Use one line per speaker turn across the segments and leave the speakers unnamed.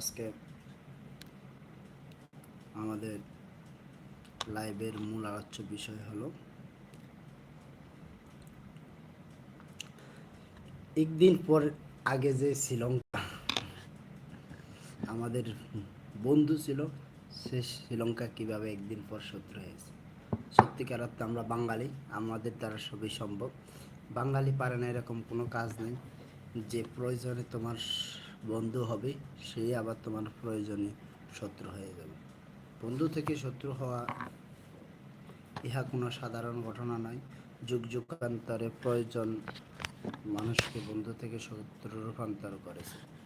আজকে আমাদের লাইভের মূল আলোচ্য বিষয় হলো একদিন পর আগে যে শ্রীলঙ্কা, আমাদের বন্ধু ছিল, সে শ্রীলঙ্কা কীভাবে একদিন পর শত্রু হয়েছে। সত্যিকার অর্থে আমরা বাঙালি, আমাদের দ্বারা সবই সম্ভব। বাঙালি পারে না এরকম কোনো কাজ নেই। যে প্রয়োজনে তোমার বন্ধু হবে সেই আবার তোমার প্রয়োজনে শত্রু হয়ে যাবে। বন্ধু থেকে শত্রু হওয়া ইহা কোনো সাধারণ ঘটনা নয়। যুগ যুগান্তরে প্রয়োজন মানুষকে বন্ধু থেকে শত্রু রূপান্তর করেছে।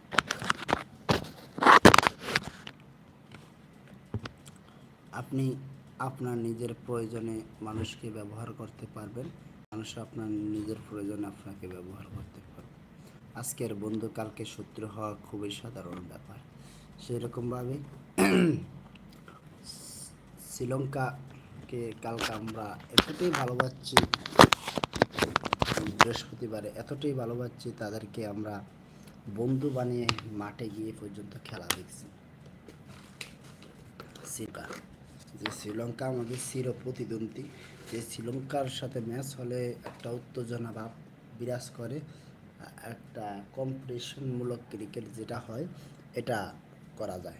আপনি আপনার নিজের প্রয়োজনে মানুষকে ব্যবহার করতে পারবেন। মানুষ আপনার নিজের প্রয়োজনে আপনাকে ব্যবহার করতে পারবে। আজকের বন্ধু কালকে শত্রু হওয়া খুবই সাধারণ ব্যাপার। সেরকমভাবে শ্রীলঙ্কাকে কালকে আমরা এতটাই ভালোবাসছি, বৃহস্পতিবারে এতটাই ভালোবাসছি, তাদেরকে আমরা বন্ধু বানিয়ে মাঠে গিয়ে পর্যন্ত খেলা দেখছি। যে শ্রীলঙ্কা আমাদের চির প্রতিদ্বন্দ্বী, যে শ্রীলঙ্কার সাথে ম্যাচ হলে একটা উত্তেজনা ভাব বিরাজ করে। একটা কম্পিটিশনমূলক ক্রিকেট যেটা হয়, এটা করা যায়।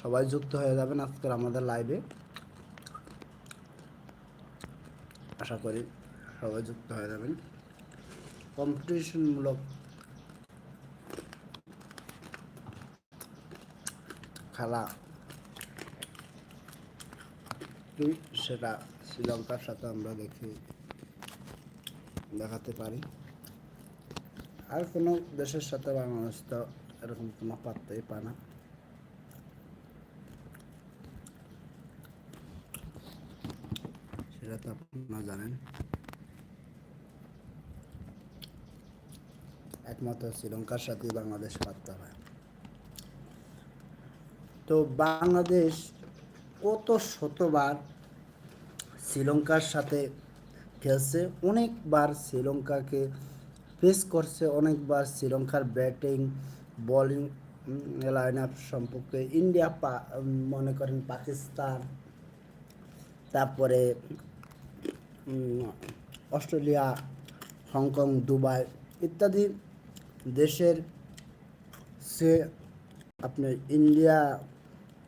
সবাই যুক্ত হয়ে যাবেন আজকের আমাদের লাইভে আশা করি সবাই যুক্ত হয়ে যাবেন। কম্পিটিশনমূলক খেলা কি সেটা শ্রীলঙ্কার সাথে আমরা দেখি, দেখাতে পারি। আর কোনো দেশের সাথে বাংলাদেশ তো এরকম কোনো পাত্তাই পায় না। সেটা তো আপনারা জানেন। একমাত্র শ্রীলঙ্কার সাথেই বাংলাদেশ পাত্তা পায়। তো বাংলাদেশ কত শতবার শ্রীলঙ্কার সাথে খেলছে, অনেকবার শ্রীলঙ্কাকে ফেস করছে, অনেকবার শ্রীলঙ্কার ব্যাটিং বোলিং লাইন আপ সম্পর্কে ইন্ডিয়া মনে করেন পাকিস্তান, তারপরে অস্ট্রেলিয়া, হংকং, দুবাই ইত্যাদি দেশের সে আপনার ইন্ডিয়া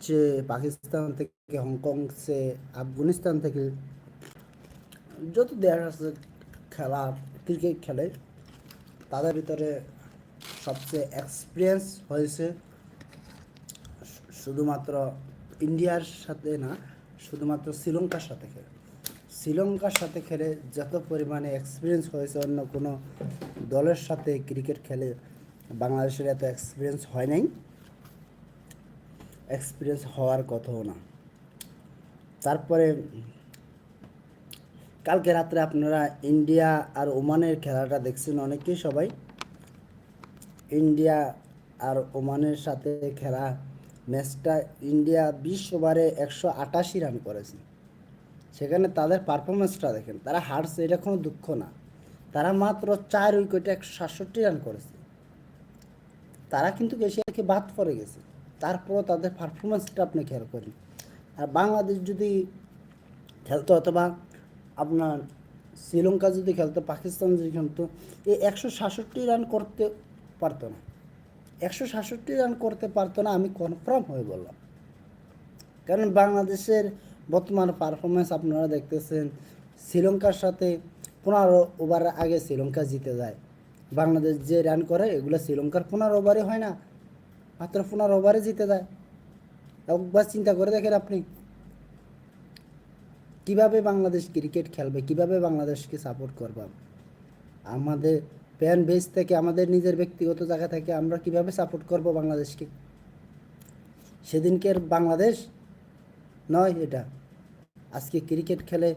সে পাকিস্তান থেকে হংকং সে আফগানিস্তান থেকে যত দেশ আছে খেলা ক্রিকেট খেলে, তাদের ভিতরে সবচেয়ে এক্সপিরিয়েন্স হয়েছে শুধুমাত্র ইন্ডিয়ার সাথে না, শুধুমাত্র শ্রীলঙ্কার সাথে খেলে। শ্রীলঙ্কার সাথে খেলে যত পরিমাণে এক্সপিরিয়েন্স হয়েছে অন্য কোনো দলের সাথে ক্রিকেট খেলে বাংলাদেশের এত এক্সপিরিয়েন্স হয় নাই। এক্সপিরিয়েন্স হওয়ার কথাও না। তারপরে কালকে রাত্রে আপনারা ইন্ডিয়া আর ওমানের খেলাটা দেখছেন অনেকেই সবাই। ইন্ডিয়া আর ওমানের সাথে খেলা ম্যাচটা ইন্ডিয়া বিশ ওভারে একশো আটাশি রান করেছে। সেখানে তাদের পারফরমেন্সটা দেখেন, তারা হারছে, এটা কোনো দুঃখ না। তারা মাত্র চার উইকেটে একশো সাতষট্টি রান করেছে। তারা কিন্তু এশিয়াকে বাদ পড়ে গেছে। তারপরও তাদের পারফরমেন্সটা আপনি খেয়াল করেন। আর বাংলাদেশ যদি খেলতো অথবা আপনার শ্রীলঙ্কা যদি খেলতো, পাকিস্তান যদি খেলতো এই একশো সাতষট্টি রান করতে পারতো না। একশো সাতষট্টি রান করতে পারতো না, আমি কনফার্ম হয়ে বললাম। কারণ বাংলাদেশের বর্তমান পারফরমেন্স আপনারা দেখতেছেন, শ্রীলঙ্কার সাথে পনেরো ওভার আগে শ্রীলঙ্কা জিতে যায়। বাংলাদেশ যে রান করে, এগুলো শ্রীলঙ্কার পনেরো ওভারে হয় না। মাত্র পনেরো ওভারে জিতে যায়। একবার চিন্তা করে দেখেন আপনি। কীভাবে বাংলাদেশ ক্রিকেট খেলবে, কীভাবে বাংলাদেশকে সাপোর্ট করবে? আমাদের ফ্যান বেস থেকে, আমাদের নিজের ব্যক্তিগত জায়গা থেকে আমরা কীভাবে সাপোর্ট করব বাংলাদেশকে? সেদিনকের বাংলাদেশ নয় এটা। আজকে ক্রিকেট খেলে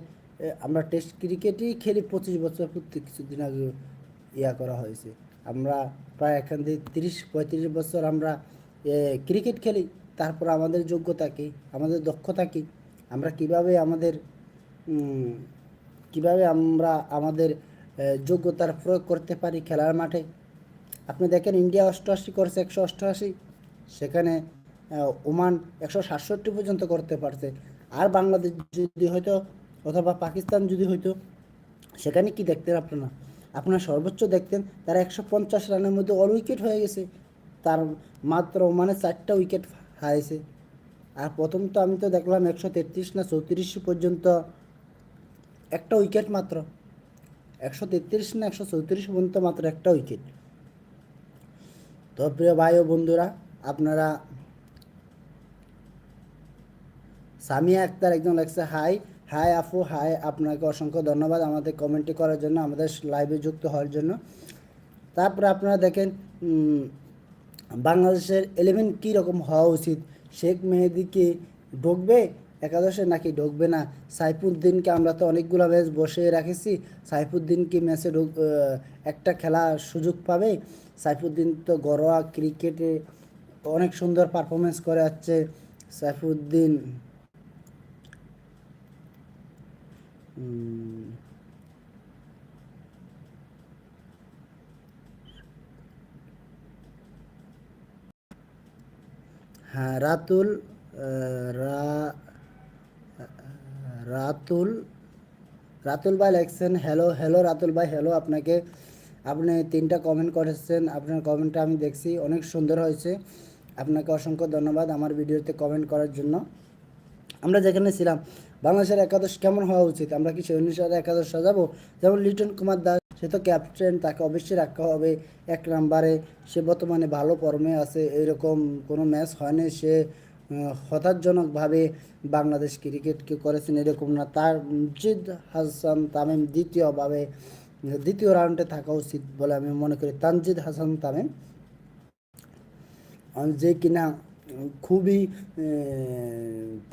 আমরা টেস্ট ক্রিকেটই খেলি পঁচিশ বছর প্রত্যেক কিছুদিন আগে ইয়া করা হয়েছে। আমরা প্রায় এখান থেকে তিরিশ, পঁয়ত্রিশ বছর আমরা ক্রিকেট খেলি। তারপর আমাদের যোগ্যতা কী? আমাদের দক্ষতা কী? আমরা কীভাবে আমাদের কীভাবে আমরা আমাদের যোগ্যতার প্রয়োগ করতে পারি খেলার মাঠে? আপনি দেখেন ইন্ডিয়া অষ্টআশি করছে একশো অষ্টআশি। সেখানে ওমান একশো সাতষট্টি পর্যন্ত করতে পারছে। আর বাংলাদেশ যদি হয়তো, অথবা পাকিস্তান যদি হয়তো সেখানে কি দেখতেন আপনারা? আপনারা সর্বোচ্চ দেখতেন, তারা একশো পঞ্চাশ রানের মধ্যে অল উইকেট হয়ে গেছে। তার মাত্র মানে চারটা উইকেট হারাইছে। আর প্রথম তো আমি তো দেখলাম একশো তেত্রিশ না চৌত্রিশ পর্যন্ত একটা উইকেট মাত্র। একশো তেত্রিশ না একশো চৌত্রিশ পর্যন্ত মাত্র একটা উইকেট তো প্রিয় ভাই ও বন্ধুরা, আপনারা সামিয়া আক্তার একজন লেখছে, হাই হাই আফু হাই। আপনাকে অসংখ্য ধন্যবাদ আমাদের কমেন্টে করার জন্য, আমাদের লাইভে যুক্ত হওয়ার জন্য। তারপরে আপনারা দেখেন বাংলাদেশের এলেভেন কী রকম হওয়া উচিত? শেখ মেহেদিকে ঢুকবে একাদশে নাকি ঢুকবে না? সাইফুদ্দিনকে আমরা তো অনেকগুলো ম্যাচ বসে রাখেছি। সাইফুদ্দিন কি ম্যাচে ঢুক একটা খেলার সুযোগ পাবে? সাইফুদ্দিন তো ঘরোয়া ক্রিকেটে অনেক সুন্দর পারফরমেন্স করে যাচ্ছে। সাইফুদ্দিন হ্যাঁ রাতুল রাতুল রাতুল ভাই লেখছেন হ্যালো হ্যালো রাতুল ভাই হ্যালো আপনাকে, আপনি তিনটা কমেন্ট করেছেন, আপনার কমেন্টটা আমি দেখছি, অনেক সুন্দর হয়েছে। আপনাকে অসংখ্য ধন্যবাদ আমার ভিডিওতে কমেন্ট করার জন্য। আমরা যেখানে ছিলাম বাংলাদেশের একাদশ কেমন হওয়া উচিত? আমরা কি সেই অনুসারে একাদশ সাজাবো? যেমন লিটন কুমার দাস, সে তো ক্যাপ্টেন তাকে অবশ্যই রাখা হবে এক নাম্বারে। সে বর্তমানে ভালো ফর্মে আছে এরকম কোনো ম্যাচ হয়নি। সে হতাশজনকভাবে বাংলাদেশ ক্রিকেটকে করেছেন এরকম না। তার জিদ হাসান তামিম দ্বিতীয়ভাবে, দ্বিতীয় রাউন্ডে থাকা উচিত বলে আমি মনে করি। তানজিদ হাসান তামিম যে কিনা খুবই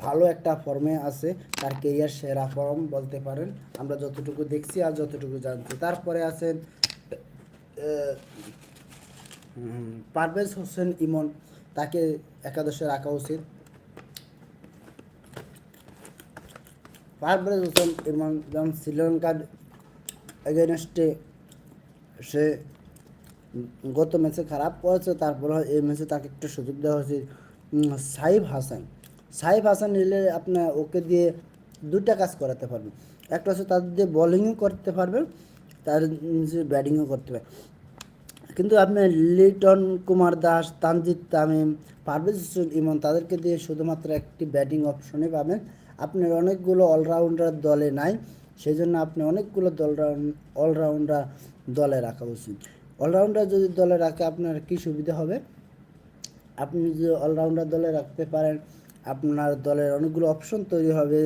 ভালো একটা ফর্মে আছে তার কেরিয়ার সেরা ফর্ম বলতে পারেন। আমরা যতটুকু দেখছি আর যতটুকু জানছি। তারপরে আছেন পারভেজ হোসেন ইমন তাকে একাদশে রাখা উচিত। পারভেজ হোসেন ইমন যেমন শ্রীলঙ্কার এগেনস্টে সে গত ম্যাচে খারাপ করেছে তারপরে এই ম্যাচে তাকে একটু সুযোগ দেওয়া উম, সাইফ হাসান। সাইফ হাসান নিলে আপনার ওকে দিয়ে দুটা কাজ করাতে পারবেন একটা হচ্ছে তাদের দিয়ে বোলিংও করতে পারবেন তার ব্যাটিংও করতে পারবেন কিন্তু আপনি লিটন কুমার দাস, তানজিদ তামিম, পারভেজ হোসেন ইমন তাদেরকে দিয়ে শুধুমাত্র একটি ব্যাটিং অপশনে পাবেন। আপনার অনেকগুলো অলরাউন্ডার দলে নাই সেই জন্য আপনি অনেকগুলো দল অলরাউন্ডার দলে রাখা উচিত। অলরাউন্ডার যদি দলে রাখে, আপনার কি সুবিধা হবে? আপনি যদি অলরাউন্ডার দলে রাখতে পারেন আপনার দলের অনেকগুলো অপশন তৈরি হবে।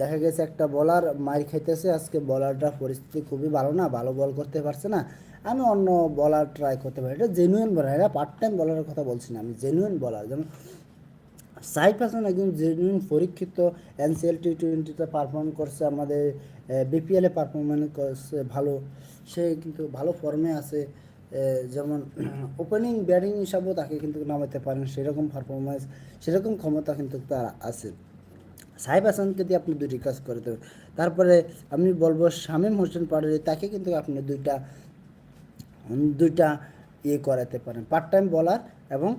দেখা গেছে একটা বলার মার খাইতেছে। আজকে বলারটা পরিস্থিতি খুবই ভালো না, ভালো বল করতে পারছে না। আমি অন্য বলার ট্রাই করতে পারি। এটা জেনুইন বলার এটা পার্ট টাইম বলারের কথা বলছি না। আমি জেনুইন বলার যেমন সাইফ হাসান একজন জেনুইন পরীক্ষিত এনসিএল টি টোয়েন্টিতে পারফর্ম করছে। আমাদের বিপিএলে পারফরমেন্স করছে, ভালো। সে কিন্তু ভালো ফর্মে আছে। যেমন ওপেনিং ব্যাটিং হিসাবেও তাকে কিন্তু নামাতে পারেন, সেরকম পারফরমেন্স সেরকম ক্ষমতা কিন্তু তার আছে। সাহেব হাসানকে দিয়ে আপনি দুটি কাজ করে দেবেন। তারপরে আমি বলব, শামীম হোসেন পাটোয়ারি, তাকে কিন্তু আপনি দুইটা দুইটা ইয়ে করাতে পারেন। পার্ট টাইম বলার এবং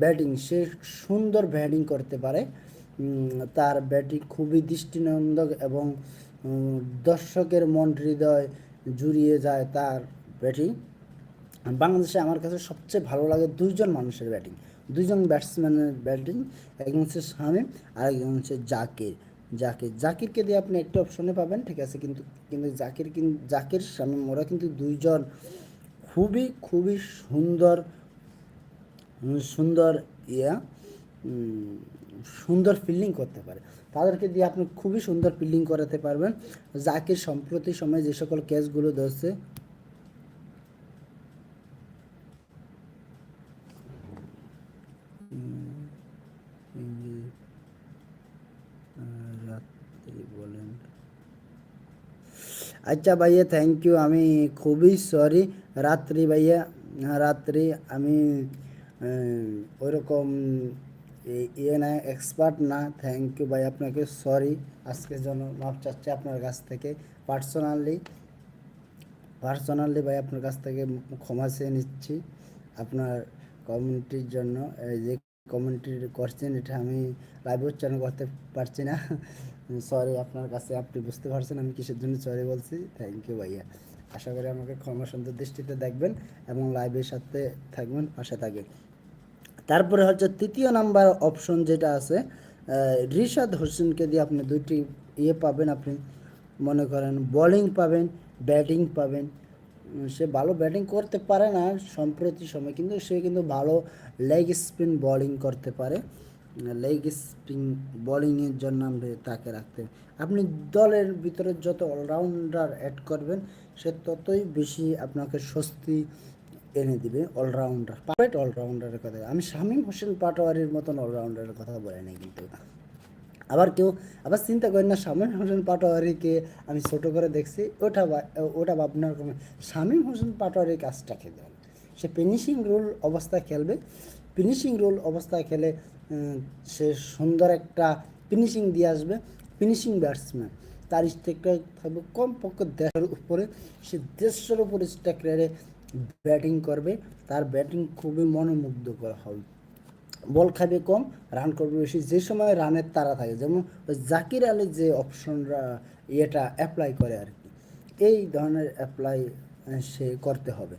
ব্যাটিং সে সুন্দর ব্যাটিং করতে পারে। তার ব্যাটিং খুবই দৃষ্টিনন্দক এবং দর্শকের মন হৃদয় জুড়িয়ে যায় তার। ব্যাটিং। বাংলাদেশে আমার কাছে সবচেয়ে ভালো লাগে দুইজন মানুষের ব্যাটিং। দুইজন ব্যাটসম্যানের ব্যাটিং, একজন হচ্ছে শামীম আর একজন হচ্ছে জাকির। জাকির, জাকিরকে দিয়ে আপনি একটা অপশনে পাবেন, ঠিক আছে? কিন্তু কিন্তু জাকির কিন্তু জাকির, শামীম, ওরা কিন্তু দুইজন খুবই খুবই সুন্দর সুন্দর ইয়া সুন্দর ফিল্ডিং করতে পারে। তাদেরকে দিয়ে আপনি খুবই সুন্দর ফিল্ডিং করাতে পারবেন। জাকির সম্প্রতি সময়ে যে সকল ক্যাচগুলো ধরছে আচ্ছা ভাইয়া থ্যাংক ইউ আমি খুবই সরি রাত্রি ভাইয়া, রাত্রি আমি ওইরকম ইয়ে না এক্সপার্ট না। থ্যাংক ইউ ভাই, আপনাকে সরি আজকের জন্য মাপ চাচ্ছি আপনার কাছ থেকে। পার্সোনালি পার্সোনালি ভাই, আপনার কাছ থেকে ক্ষমা চেয়ে নিচ্ছি আপনার কমিউনিটির জন্য। যে কমিউনিটির করছেন এটা আমি লাইভ উচ্চারণ করতে পারছি না। সরি আপনার কাছে আপনি বুঝতে পারছেন, আমি কিসের জন্য সরি বলছি? থ্যাংক ইউ ভাইয়া। আশা করি আমাকে ক্ষমা সুন্দর দৃষ্টিতে দেখবেন এবং লাইভের সাথে থাকবেন, পাশে থাকবেন। তারপরে হচ্ছে তৃতীয় নাম্বার অপশন যেটা আছে রিশাদ হোসেনকে দিয়ে আপনি দুইটি ইয়ে পাবেন, আপনি মনে করেন বোলিং পাবেন ব্যাটিং পাবেন। সে ভালো ব্যাটিং করতে পারে না, সম্প্রতি সময়, কিন্তু সে কিন্তু ভালো লেগ স্পিন বোলিং করতে পারে। লেগ স্পিন বোলিংয়ের জন্য আমরা তাকে রাখতে। আপনি দলের ভিতরে যত অলরাউন্ডার অ্যাড করবেন, সে ততই বেশি আপনাকে স্বস্তি এনে দিবে অলরাউন্ডার পারফেক্ট অলরাউন্ডারের কথা। আমি শামীম হোসেন পাটোয়ারির মতন অলরাউন্ডারের কথা বলে নাই কিন্তু। আবার কেউ, আবার চিন্তা করেন না, শামীম হোসেন পাটোয়ারিকে আমি ছোট করে দেখছি, ওটা ওটা ভাবনার কোনো শামীম হোসেন পাটোয়ারির কাজটা হবে সে ফিনিশিং রুল অবস্থায় খেলবে ফিনিশিং রোল অবস্থায় খেলে সে সুন্দর একটা ফিনিশিং দিয়ে আসবে ফিনিশিং ব্যাটসম্যান তার স্ট্রাইক থাকবে কমপক্ষে দেশের উপরে। সে দেশের উপরে স্ট্রাইক রেটে ব্যাটিং করবে। তার ব্যাটিং খুবই মনোমুগ্ধকর হবে। বল খাবে কম রান করবে বেশি। যে সময় রানের তারা থাকে, যেমন জাকির আলীর যে অপশনরা ইয়েটা অ্যাপ্লাই করে আর কি। এই ধরনের অ্যাপ্লাই সে করতে হবে।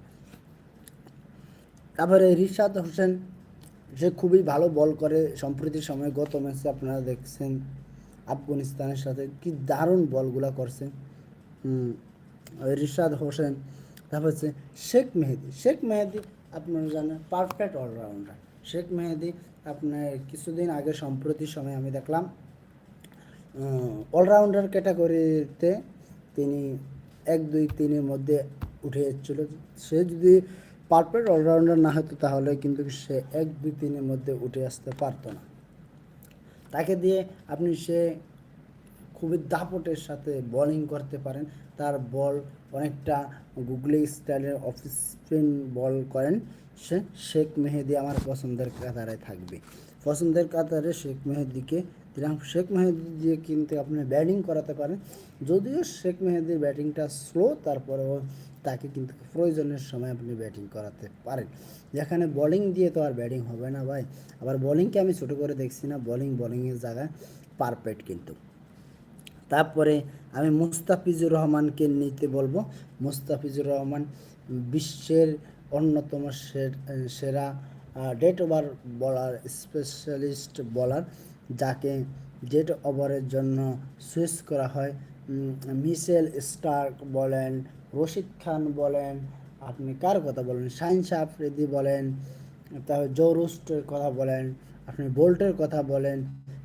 তারপরে রিশাদ হোসেন সে খুবই ভালো বল করে সম্প্রতি সময় গত ম্যাচে আপনারা দেখছেন আফগানিস্তানের সাথে কি দারুণ বলগুলা করছে। রিশাদ হোসেন, তারপর হচ্ছে শেখ মেহেদি। শেখ মেহেদি আপনারা জানেন পারফেক্ট অলরাউন্ডার শেখ মেহেদি আপনার কিছুদিন আগে সম্প্রতি সময় আমি দেখলাম অলরাউন্ডার ক্যাটাগরিতে তিনি এক দুই তিনের মধ্যে উঠে এসেছিল। সে যদি পারফেক্ট অলরাউন্ডার না হতো তাহলে কিন্তু সে এক দুই তিনের মধ্যে উঠে আসতে পারতো না। তাকে দিয়ে আপনি সে খুবই দাপটের সাথে বোলিং করতে পারেন। তার বল অনেকটা গুগলি স্টাইলের অফিস স্পিন বল করেন। সে শেখ মেহেদি আমার পছন্দের কাতারে থাকবে। পছন্দের কাতারে শেখ মেহেদিকে দিলাম। শেখ মেহেদি দিয়ে কিন্তু আপনি ব্যাটিং করাতে পারেন। যদিও শেখ মেহেদির ব্যাটিংটা স্লো তারপরেও তাকে কিন্তু প্রয়োজনের সময় আপনি ব্যাটিং করাতে পারেন। যেখানে বোলিং দিয়ে তো আর ব্যাটিং হবে না ভাই। আবার বোলিংকে আমি ছোটো করে দেখছি না বোলিং বোলিংয়ের জায়গায় পারফেক্ট কিন্তু। তারপরে আমি মুস্তাফিজুর রহমানকে নিতে বলব। মুস্তাফিজুর রহমান বিশ্বের অন্যতম সেরা ডেট ওভার বলার স্পেশালিস্ট বলার যাকে ডেট ওভারের জন্য সুইচ করা হয়। মিশেল স্টার্ক বলেন রশিদ খান বলেন, আপনি কার কথা বলেন? শাহিন আফ্রিদি বলেন, তারপর জৌরুস্টের কথা বলেন, আপনি বোল্টের কথা বলেন,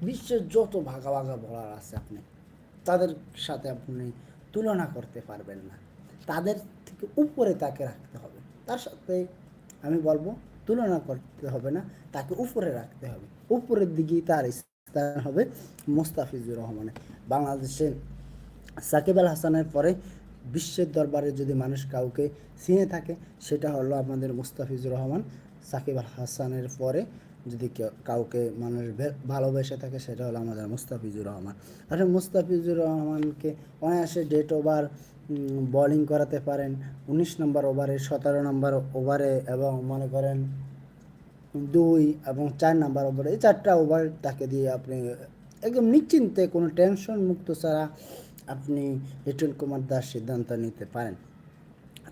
বিশ্বের যত ভাগা ভাগা বলার আছে আপনি, তাদের সাথে আপনি তুলনা করতে পারবেন না। তাদের থেকে উপরে তাকে রাখতে হবে। তার সাথে আমি বলব, তুলনা করতে হবে না, তাকে উপরে রাখতে হবে। উপরের দিকেই তার স্থান হবে মোস্তাফিজুর রহমানের। বাংলাদেশে সাকিব আল হাসানের পরে বিশ্বের দরবারে যদি মানুষ কাউকে চিনে থাকে, সেটা হলো আমাদের মুস্তাফিজুর রহমান, সাকিব আল হাসানের পরে যদি কেউ- কাউকে মানুষ ভালোবেসে থাকে, সেটা হলো আমাদের মুস্তাফিজুর রহমান। আসলে মুস্তাফিজুর রহমানকে অনায়াসে ডেট ওভার বোলিং করাতে পারেন, উনিশ নম্বর ওভারে সতেরো নম্বর ওভারে এবং মনে করেন দুই এবং চার নাম্বার ওভারে এই চারটা ওভার তাকে দিয়ে আপনি একদম নিশ্চিন্তে কোনো টেনশন মুক্ত ছাড়া আপনি লিটন কুমার দাস সিদ্ধান্ত নিতে পারেন।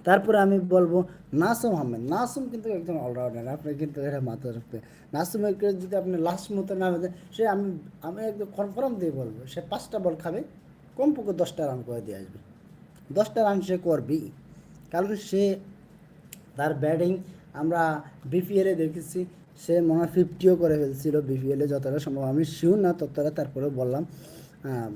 তারপরে আমি বলব, নাসুম আহমেদ। নাসুম কিন্তু একজন অলরাউন্ডার আপনি কিন্তু এটা মাথায় রাখবে নাসুমের যদি আপনি লাস্ট মতো না দেন সে আমি আমি একদম কনফার্ম দিয়ে বলব, সে পাঁচটা বল খাবে, কমপক্ষে দশটা রান করে দিয়ে আসবে। দশটা রান সে করবেই। কারণ সে, তার ব্যাটিং আমরা বিপিএলে দেখেছি, সে মনে হয় ফিফটিও করে ফেলছিল বিপিএলে যতটা সম্ভব। আমি শিওর না ততটা তারপরে বললাম।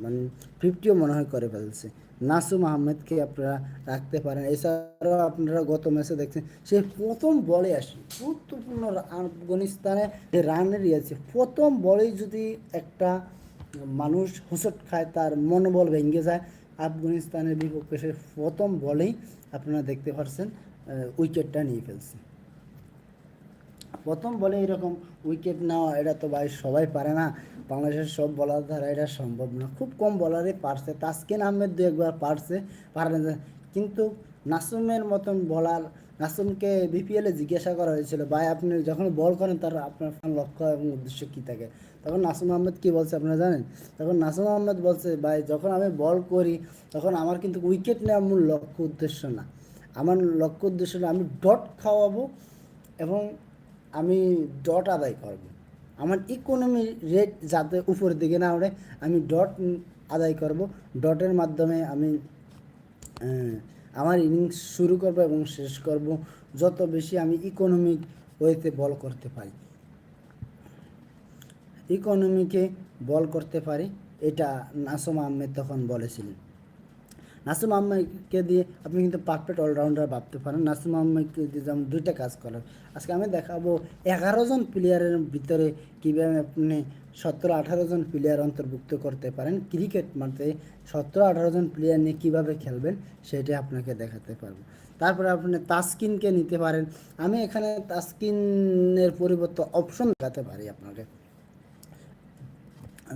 মানে ফিফটিও মনে হয় করে ফেলছে। নাসুম আহমেদকে আপনারা রাখতে পারেন। এছাড়াও আপনারা গত ম্যাচে দেখছেন, সে প্রথম বলে আসে, গুরুত্বপূর্ণ আফগানিস্তানে যে রানের ইয়েছে প্রথম বলেই যদি একটা মানুষ হুসট খায়, তার মনোবল ভেঙে যায়, আফগানিস্তানের বিপক্ষে সে প্রথম বলেই আপনারা দেখতে পাচ্ছেন উইকেটটা নিয়ে ফেলছে। প্রথম বলে এরকম উইকেট নেওয়া, এটা তো ভাই সবাই পারে না। বাংলাদেশের সব বলার দ্বারা এটা সম্ভব না। খুব কম বলারই পারছে। তাসকিন আহমেদ দু একবার পারছে, পারে না। কিন্তু নাসুমের মতন বলার নাসুমকে বিপিএলে জিজ্ঞাসা করা হয়েছিল, ভাই, আপনি যখন বল করেন, তার আপনার লক্ষ্য এবং উদ্দেশ্য কী থাকে? তখন নাসুম আহমেদ কী বলছে আপনারা জানেন? তখন নাসুম আহমেদ বলছে, ভাই, যখন আমি বল করি, তখন আমার কিন্তু উইকেট নেওয়া মূল লক্ষ্য উদ্দেশ্য না। আমার লক্ষ্য উদ্দেশ্য না আমি ডট খাওয়াবো এবং আমি ডট আদায় করব। আমার ইকোনমি রেট যাতে উপরের দিকে না ওঠে আমি ডট আদায় করব। ডটের মাধ্যমে আমি আমার ইনিংস শুরু করব এবং শেষ করব। যত বেশি আমি ইকোনমিক ওয়েতে বল করতে পারি। ইকোনমিকে বল করতে পারি, এটা নাসুম আহমেদ তখন বলেছিলেন। নাসুম আহমেদকে দিয়ে আপনি কিন্তু পারফেক্ট অলরাউন্ডার ভাবতে পারেন। নাসুম আহমেদকে দিয়ে যেমন দুইটা কাজ করেন। আজকে আমি দেখাবো এগারো জন প্লেয়ারের ভিতরে কীভাবে আপনি সতেরো, আঠারো জন প্লেয়ার অন্তর্ভুক্ত করতে পারেন। ক্রিকেট মাঠে সতেরো, আঠারো জন প্লেয়ার নিয়ে কীভাবে খেলবেন, সেটা আপনাকে দেখাতে পারব। তারপরে আপনি তাসকিনকে নিতে পারেন। আমি এখানে তাসকিনের পরিবর্তে অপশন দেখাতে পারি আপনাকে।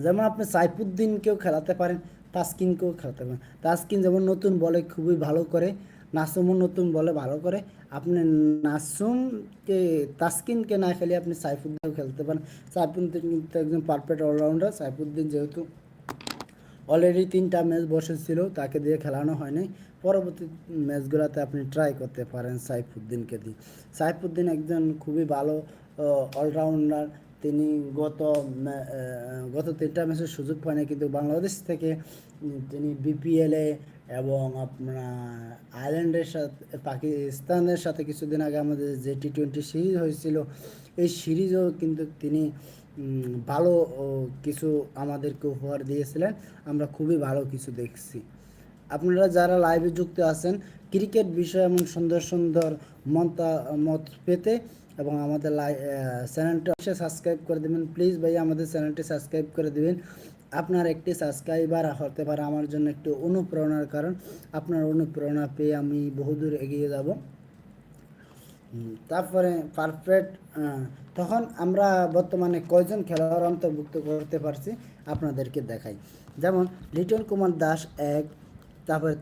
যেমন আপনি সাইফুদ্দিনকেও খেলাতে পারেন। তাসকিনকেও খেলাতে পারেন তাস্কিন যেমন নতুন বলে খুবই ভালো করে, নাসুমও নতুন বলে ভালো করে। আপনি নাসুমকে, তাসকিনকে না খেলে আপনি সাইফুদ্দিনও খেলতে পারেন। সাইফুদ্দিন কিন্তু একজন পারফেক্ট অলরাউন্ডার সাইফুদ্দিন যেহেতু অলরেডি তিনটা ম্যাচ বসেছিল, তাকে দিয়ে খেলানো হয়নি। পরবর্তী ম্যাচগুলোতে আপনি ট্রাই করতে পারেন সাইফুদ্দিনকে দিয়ে। সাইফুদ্দিন একজন খুবই ভালো অলরাউন্ডার তিনি গত গত তিনটা ম্যাচের সুযোগ পায়নি, কিন্তু বাংলাদেশ থেকে তিনি বিপিএলে এবং আপনার আয়ারল্যান্ডের সাথে পাকিস্তানের সাথে কিছুদিন আগে আমাদের যে টি টোয়েন্টি সিরিজ হয়েছিল, এই সিরিজও কিন্তু তিনি ভালো কিছু আমাদেরকে উপহার দিয়েছিলেন। আমরা খুবই ভালো কিছু দেখছি। আপনারা যারা লাইভে যুক্ত আছেন ক্রিকেট বিষয়ে এমন সুন্দর সুন্দর মতামত পেতে এবং আমাদের লাই চ্যানেলটা সাবস্ক্রাইব করে দেবেন। প্লিজ ভাই, আমাদের চ্যানেলটি সাবস্ক্রাইব করে দেবেন। আপনার একটি সাবস্ক্রাইবার হতে পারে আমার জন্য একটু অনুপ্রেরণার কারণ। আপনার অনুপ্রেরণা পেয়ে আমি বহুদূর এগিয়ে যাব। তারপরে পারফেক্ট তখন আমরা বর্তমানে কয়জন খেলোয়াড় অন্তর্ভুক্ত করতে পারছি আপনাদেরকে দেখাই। যেমন লিটন কুমার দাস এক, তারপরে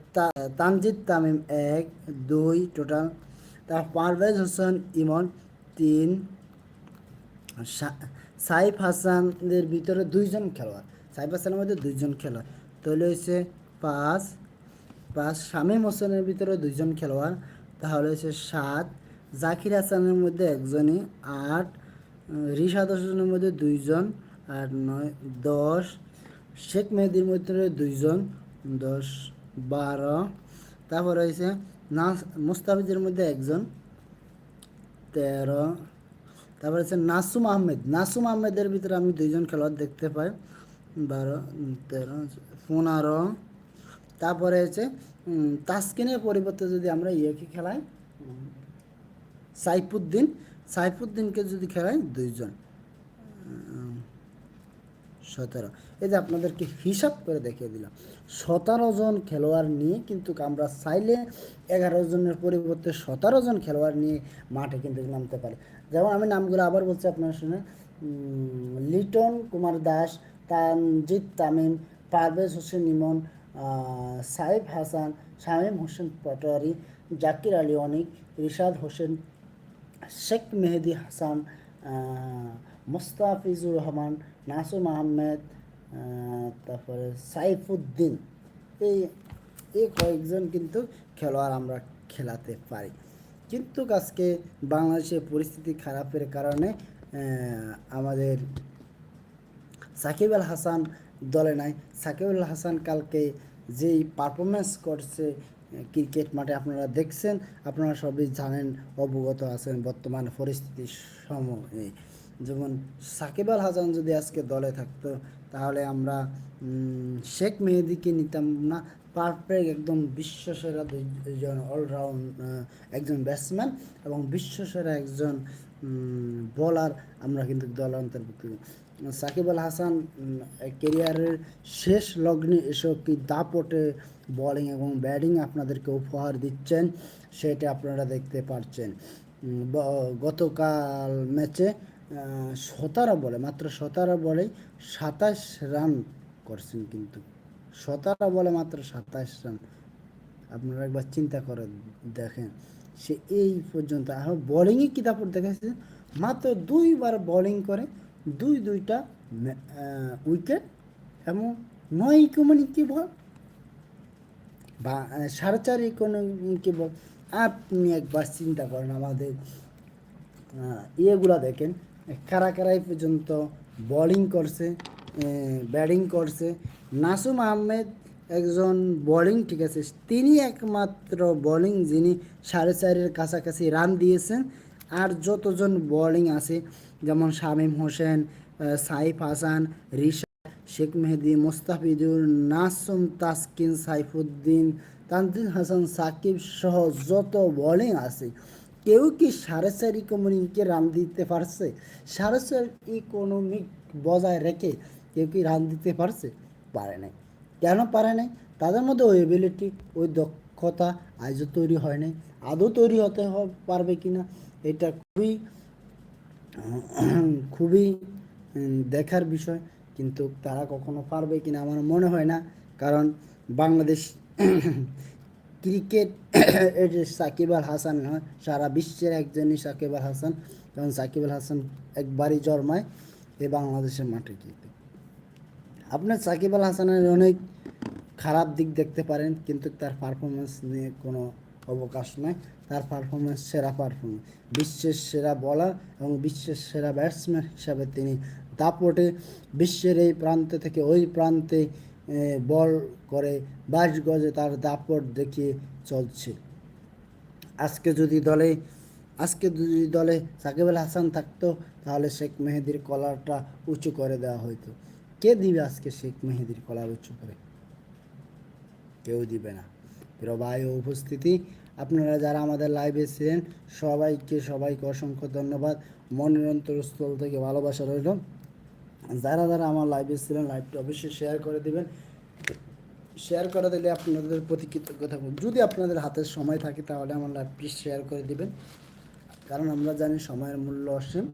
তানজিদ তামিম এক, দুই টোটাল তারপর পারভেজ হোসেন ইমন তিন সাইফ হাসানদের ভিতরে দুইজন খেলোয়াড়। সাইফ হাসানের মধ্যে দুইজন খেলোয়াড়। তাহলে হয়েছে পাঁচ পাঁচ শামীম হোসেনের ভিতরে দুইজন খেলোয়াড়। তাহলে হচ্ছে সাত, জাকির হাসানের মধ্যে একজনই, আট, রিশাদ হোসেনের মধ্যে দুইজন আট নয়, দশ, শেখ মেহেদির মধ্যে দুইজন, দশ, বারো। তারপর হয়েছে নাস, মুস্তাফিজের মধ্যে একজন, তেরো। তারপরে হচ্ছে নাসুম আহমেদ। নাসুম আহমেদের ভিতরে আমি দুইজন খেলোয়াড় দেখতে পাই। বারো তেরো, পনেরো। তারপরে হচ্ছে তাসকিনের পরিবর্তে যদি আমরা ইয়েকে খেলাই? সাইফুদ্দিন। সাইফুদ্দিনকে যদি খেলাই দুইজন। সতেরো। এই যে আপনাদেরকে হিসাব করে দেখিয়ে দিলাম। সতেরো জন খেলোয়াড় নিয়ে কিন্তু আমরা চাইলে এগারো জনের পরিবর্তে সতেরো জন খেলোয়াড় নিয়ে মাঠে কিন্তু নামতে পারি। যেমন আমি নামগুলো আবার বলছি আপনারা শুনে লিটন কুমার দাস তানজিদ তামিম, পারভেজ হোসেন ইমন সাইফ হাসান, শামীম হোসেন পাটোয়ারি, জাকির আলী অনিক, রিশাদ হোসেন, শেখ মেহেদি হাসান মোস্তাফিজুর রহমান নাসুম আহমেদ তারপরে সাইফুদ্দিন। এই এই কয়েকজন কিন্তু খেলোয়াড় আমরা খেলাতে পারি। কিন্তু আজকে বাংলাদেশের পরিস্থিতি খারাপের কারণে আমাদের সাকিব আল হাসান দলে নাই। সাকিব আল হাসান কালকে যেই পারফরমেন্স করছে ক্রিকেট মাঠে আপনারা দেখছেন, আপনারা সবই জানেন, অবগত আছেন বর্তমান পরিস্থিতির সময়ে। যেমন সাকিব আল হাসান যদি আজকে দলে থাকতো, তাহলে আমরা শেখ মেহেদিকে নিতাম না। পারফেক্ট একদম বিশ্বসেরা দুইজন অলরাউন্ড একজন ব্যাটসম্যান এবং বিশ্বসেরা একজন বলার আমরা কিন্তু দলে অন্তর্ভুক্ত। সাকিব আল হাসান কেরিয়ারের শেষ লগ্নে এসব কি দাপটে বোলিং এবং ব্যাটিং আপনাদেরকে উপহার দিচ্ছেন সেটা আপনারা দেখতে পাচ্ছেন গতকাল ম্যাচে সতেরো বলে, মাত্র সতেরো বলে সাতাশ রান করছেন কিন্তু। সতেরো বলে মাত্র সাতাশ রান। আপনারা একবার চিন্তা করে দেখেন। সে এই পর্যন্ত, আর বোলিংয়ে কি তারপর দেখেছে মাত্র দুইবার বোলিং করে দুই দুইটা উইকেট এবং নয় ইকোনমিক বল? বা সাড়ে চার ইকোনমিক বল? আপনি একবার চিন্তা করেন আমাদের ইয়েগুলা দেখেন। কারা কারা এই পর্যন্ত বোলিং করছে ব্যাটিং করছে। নাসুম আহমেদ একজন বোলিং ঠিক আছে, তিনি একমাত্র বোলিং যিনি সাড়ে চারের কাছাকাছি রান দিয়েছেন। আর যতজন বোলিং আছে যেমন শামীম হোসেন সাইফ হাসান, রিশা, শেখ মেহেদি, মোস্তাফিজুর নাসুম, তাসকিন সাইফুদ্দিন, তানজিল হাসান, সাকিব সহ যত বোলিং আছে, কেউ কি সাড়ে চার ইকোনমিককে রান দিতে পারছে? সাড়ে চার ইকোনমিক বজায় রেখে কেউ কি রান দিতে পারছে? পারে নাই। কেন পারে নাই? তাদের মধ্যে ওই এবিলিটি ওই দক্ষতা আজও তৈরি হয় নাই। আদৌ তৈরি হতে পারবে কি না এটা খুবই খুবই দেখার বিষয়, কিন্তু তারা কখনো পারবে কিনা আমার মনে হয় না। কারণ বাংলাদেশ ক্রিকেট সাকিব আল হাসান নয় সারা বিশ্বের একজনই সাকিব আল হাসান। কারণ সাকিব আল হাসান একবারই জন্মায় এই বাংলাদেশের মাঠে কিন্তু। আপনার সাকিব আল হাসানের অনেক খারাপ দিক দেখতে পারেন, কিন্তু তার পারফরমেন্স নিয়ে কোনো অবকাশ নয়, তার পারফরমেন্স সেরা পারফরমেন্স বিশ্বের সেরা বলার এবং বিশ্বের সেরা ব্যাটসম্যান হিসাবে তিনি দাপটে বিশ্বের এই প্রান্ত থেকে ওই প্রান্তে বল করে বাইশ গজে তার দাপট দেখিয়ে চলছে। আজকে যদি দলে, আজকে যদি দলে সাকিব আল হাসান থাকতো, তাহলে শেখ মেহেদির কলারটা উঁচু করে দেওয়া হতো কে দিবে আজকে শেখ মেহেদির কলার উঁচু করে? কেউ দিবে না। প্রিয় উপস্থিতি। আপনারা যারা আমাদের লাইভে ছিলেন সবাইকে সবাইকে অসংখ্য ধন্যবাদ। মনের অন্তরস্থল থেকে ভালোবাসা রইল। যারা যারা আমার লাইভে ছিলেন লাইভটা অবশ্যই শেয়ার করে দিবেন। শেয়ার করে দিলে আপনাদের প্রতি কৃতজ্ঞ থাকব যদি আপনাদের হাতে সময় থাকে, তাহলে আমার লাইভটি শেয়ার করে দিবেন। কারণ আমরা জানি সময়ের মূল্য অসীম।